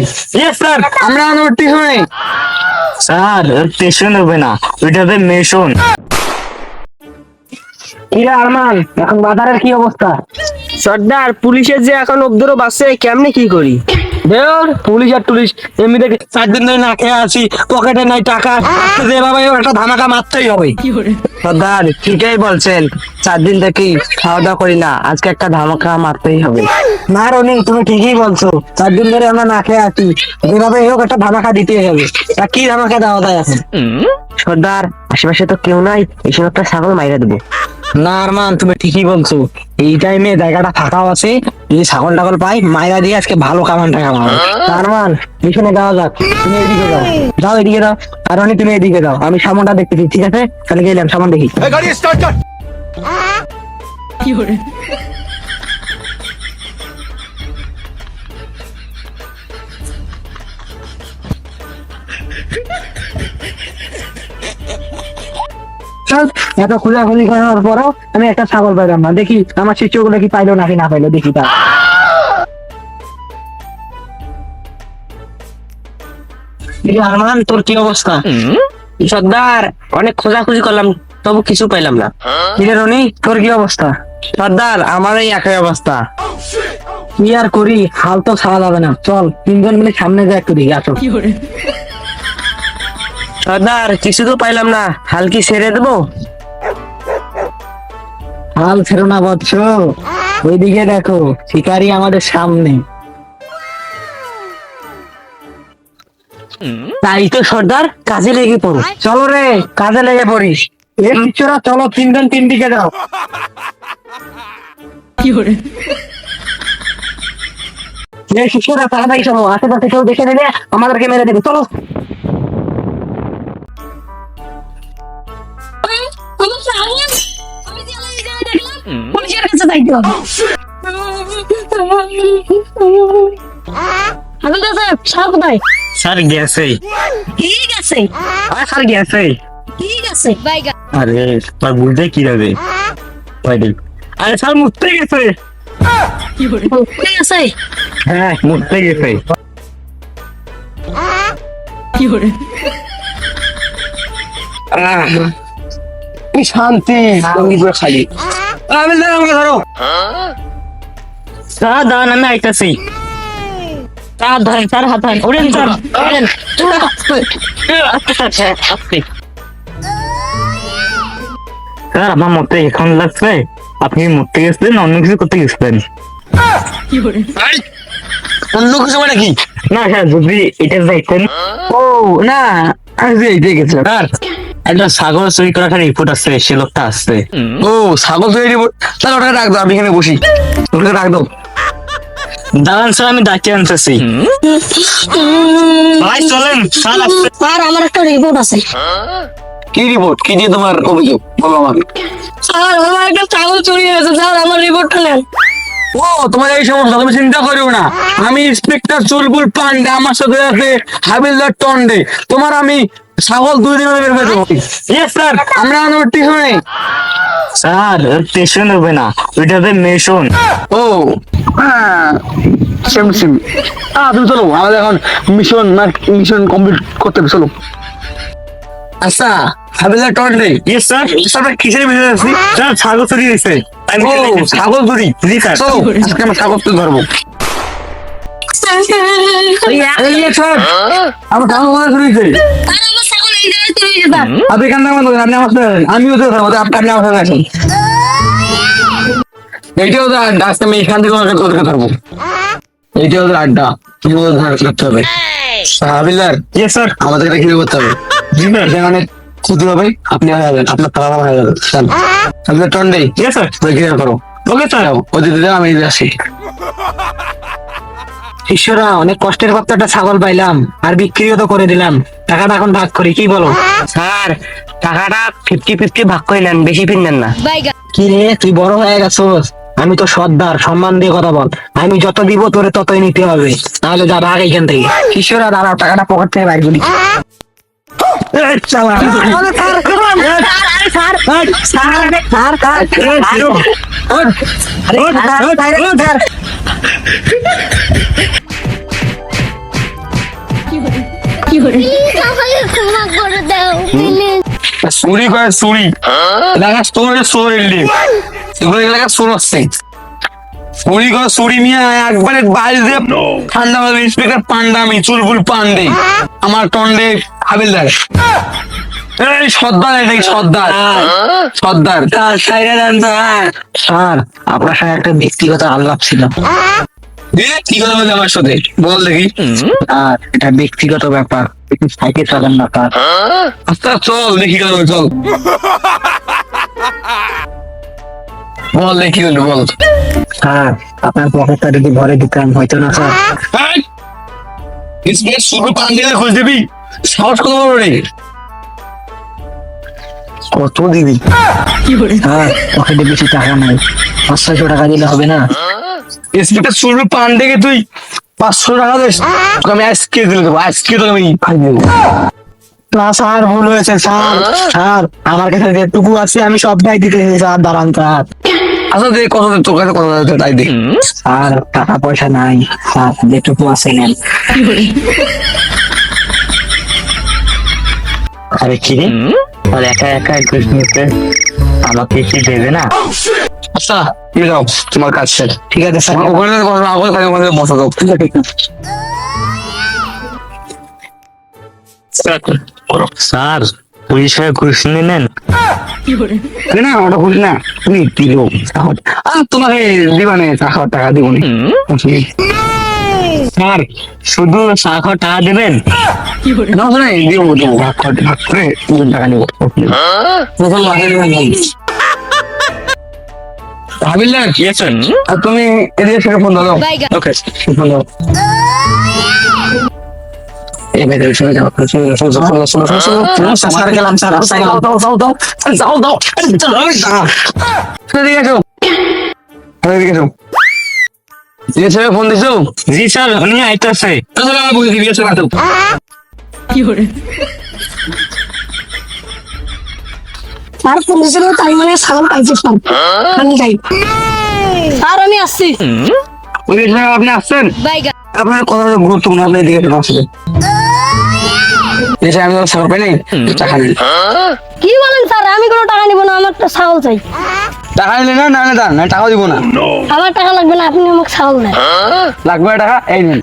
Yes sir আমরা আমার টিউশনে স্যার টিউশন হবে না ওইটা হবে মেশন কিরা আরমান? এখন বাজারের কি অবস্থা? সর্দার পুলিশের যে এখন উপদ্রব আছে কেমনে কি করি? দেওর পুলিশ আর টুলিশ এমনিতে চার দিন ধরে না খেয়ে আছি পকেটে নাই টাকা যেভাবে একটা ধামাকা মারতেই হবে। সর্দার ঠিকই বলছেন চার দিন থেকেই খাওয়া দাওয়া করি না আজকে একটা ধামাকা মারতেই হবে। না রনি তুমি ঠিকই বলছো চার দিন ধরে আমরা না খেয়ে আছি যেভাবে হোক একটা ধামাকা দিতেই হবে। তা কি ধামাকা দেওয়া যায় এখন? সর্দার আশেপাশে তো কেউ নাই এই সময় একটা ছাগল মাইরা দেবো। না আরমান তুমি ঠিকই বলছো। এই টাইমে জায়গাটা ফাঁকাও আছে যদি ছাগল টাগল পাই মায়েরা দিয়ে আজকে ভালো কামান টাকা পাবো। আরমান পিছনে যাওয়া যাক তুমি এদিকে যাও। যাও এদিকে যাও। আর রনি তুমি এদিকে যাও। আমি সামনটা দেখতেছি ঠিক আছে? তাহলে গেলাম সামন দেখি। এত খোঁজাখুঁজি করার পরও আমি একটা ছাগল পাইলাম না। দেখি আমার শিষ্যগুলো কি পাইলো নাকি না পাইলো দেখি তা আরমান তোর কি অবস্থা? সর্দার অনেক খোঁজাখুঁজি করলাম তবু কিছু পাইলাম না। কিরে রনি তোর কি অবস্থা? সর্দার আমার এই একই অবস্থা। কি আর করি হাল তো ছাড়া যাবে না। চল তিনজন মিলে সামনে যা একটু দেখি আসো। সর্দার কিছু তো পাইলাম না। হালকি ছেড়ে দেবো? হাল ছেড়ো না বৎস। ওইদিকে দেখো শিকারি আমাদের সামনে। তাই তো সর্দার কাজে লেগে পড়ো। চলো রে কাজে লেগে পড়িস। এ চলো তিনজন তিন দিকে যাও। কি এই শিষ্যরা তাড়াতাড়ি চলো আশেপাশে কেউ দেখে নিলে আমাদেরকে মেরে দেবে। চলো। পুলিশের কাছে যাইতে হবে হাবিল সাহেব সার কোথায় স্যার গেছে ঠিক আছে আর স্যার গেছে ঠিক আছে আরে স্যার বুঝতে কি হবে? আরে স্যার মুততে গেছে। ঠিক আছে হ্যাঁ মুততে গেছে। শান্তি খালি। আমি আমাকে ধরো। স্যার দাঁড়ান আমি আইতাছি। স্যার ধরেন স্যার হাত ধরেন। ওরেন স্যার ওরেন স্যার আমার মতে এখন লাগছে। আপনি মরতে গেছিলেন অন্য কিছু করতে গেছিলেন। অন্য কিছু মানে কি? না স্যার যদি এটা যাইতেন ও না আমি যে এইটাই গেছি স্যার একটা ছাগল চুরি করার একটা রিপোর্ট আছে সে লোকটা আসছে ও ছাগল চুরি রিপোর্ট তাহলে ওটাকে রাখ দাও আমি এখানে বসি। ওটাকে রাখ দাও। দাঁড়ান স্যার আমি ডাকিয়ে আনতেছি। ভাই চলেন স্যার আমার একটা রিপোর্ট আছে। কি রিপোর্ট কি দিয়ে তোমার অভিযোগ? বলো আমাকে। স্যার আমার একটা ছাগল চুরি হয়েছে। স্যার আমার রিপোর্টটা নেন। ও তোমার এই সমস্যা তুমি চিন্তা করিও না। আমি ইন্সপেক্টর চুলবুল পান্ডে আমার সাথে আছে হাবিলদার টন্ডে। তোমার আমি ছাগল দুই দিনে বের করে দেবো। ইয়েস স্যার আমরা আমার টিউশনে। স্যার টিউশন হবে না ওইটা হবে মেশন। ও সেম সেম। আহ তুমি চলো আমাদের এখন মিশন না মিশন কমপ্লিট করতে হবে চলো। আচ্ছা হাবিলদার টন্ডে ইয়েস স্যার স্যার কিসের বিষয় আছি? স্যার ছাগল চুরি হয়েছে। ছাগল চুরি। জি স্যার আজকে আমরা ছাগল ধরবো। আমিও তো খাব আপনি আমার সাথে আসেন এইটাও তো আড্ডা আজকে আমি এখান থেকে ধরবো। এইটাও তো আড্ডা তুমি করতে হবে। হাবিলার ইয়েস স্যার আমাদের এটা করতে হবে। জি স্যার সেখানে ক্ষতি হবে আপনি হয়ে যাবেন আপনার তারা হয়ে যাবে চল হাবিলার টন্ডে ইয়েস স্যার ওই ক্লিয়ার করো। ওকে স্যার আমি আসি। শিষ্যরা অনেক কষ্টের পর একটা ছাগল পাইলাম আর বিক্রিও তো করে দিলাম। টাকাটা এখন ভাগ করি কি বলো? স্যার টাকাটা ফিফটি ফিফটি ভাগ করে নেন বেশি নেন না। কি রে তুই বড় হয়ে গেছোস। আমি তো সর্দার সম্মান দিয়ে কথা বল। আমি যত দিব তোরে ততই নিতে হবে। তাহলে যা ভাগ এখান থেকে। শিষ্যরা দাঁড়াও টাকাটা পকেট থেকে বাইর করি চুরি করে চুরি। এলাকা তোর চোর এলি। এগুলো এলাকা চোর হচ্ছে। চুরি করে চুরি মিয়া একবারে বাইরে দিয়ে ঠান্ডা হবে ইন্সপেক্টর পান্ডামি চুলবুল পান্ডে। আমার টন্ডে হাবিলদার। এই সর্দার স্যার স্যার আপনার সাথে একটা ব্যক্তিগত আলাপ ছিল। কি কথা আমার সাথে? বল দেখি। স্যার এটা ব্যক্তিগত ব্যাপার। একটু সাইকেল চালান না স্যার। আচ্ছা চল দেখি কেন চল। বল দেখি হলো বল। স্যার আপনার পকেটটা যদি ভরে দিতাম হয়তো না স্যার। শুধু পান্ডে খোঁজ দিবি? সাহস কত বড় রে? কত দিবি? স্যার পকেটে বেশি টাকা নাই। পাঁচ ছয়শো টাকা দিলে হবে না। ইন্সপেক্টর শুরু পান্ডেকে তুই পাঁচশো টাকা দিস। তোকে আমি আজকে দিলে দেবো আজকে তোকে আমি খাইয়ে দেবো। না স্যার ভুল হয়েছে স্যার। স্যার আমার কাছে যেটুকু আছে আমি সবটাই দিতে স্যার। দাঁড়ান স্যার। আচ্ছা দে কত দে, তোর কাছে কত আছে তাই দে। স্যার টাকা পয়সা নাই। স্যার যেটুকু আছে নেন আরে। কি রে? আর একা একা ঘুষ নিতে আমাকে কি দেবে না? আচ্ছা তুমি যাও তোমার কাজ শেষ। ঠিক আছে স্যার। ওখানে কথা না বলে ওখানে বসা দাও ঠিক আছে ঠিক আছে স্যার পুলিশ হয়ে ঘুষ না ওটা ভুল না। তুমি আর তোমাকে দিবানে টাকা টাকা দিব স্যার শুধু টাকা দেবেন? না দিব দিব ভাগ করে ভাগ করে তিন টাকা নিব। প্রথম মাসে হাবিলদার গিয়েছেন আর তুমি এদিকে ফোন দাও ওকে ফোন দাও তাই মানে আপনি আসছেন আপনার কথা গুরুত্বপূর্ণ আপনি এদিকে এসে এসে আমি তো সাগর পাই নাই টাকা নিন কি বলেন স্যার? আমি কোনো টাকা নিব না আমার ছাগল চাই। টাকা নিলে না না না না টাকা দিব না। আমার টাকা লাগবে না আপনি আমাকে ছাগল দেন। লাগবে টাকা এই নিন।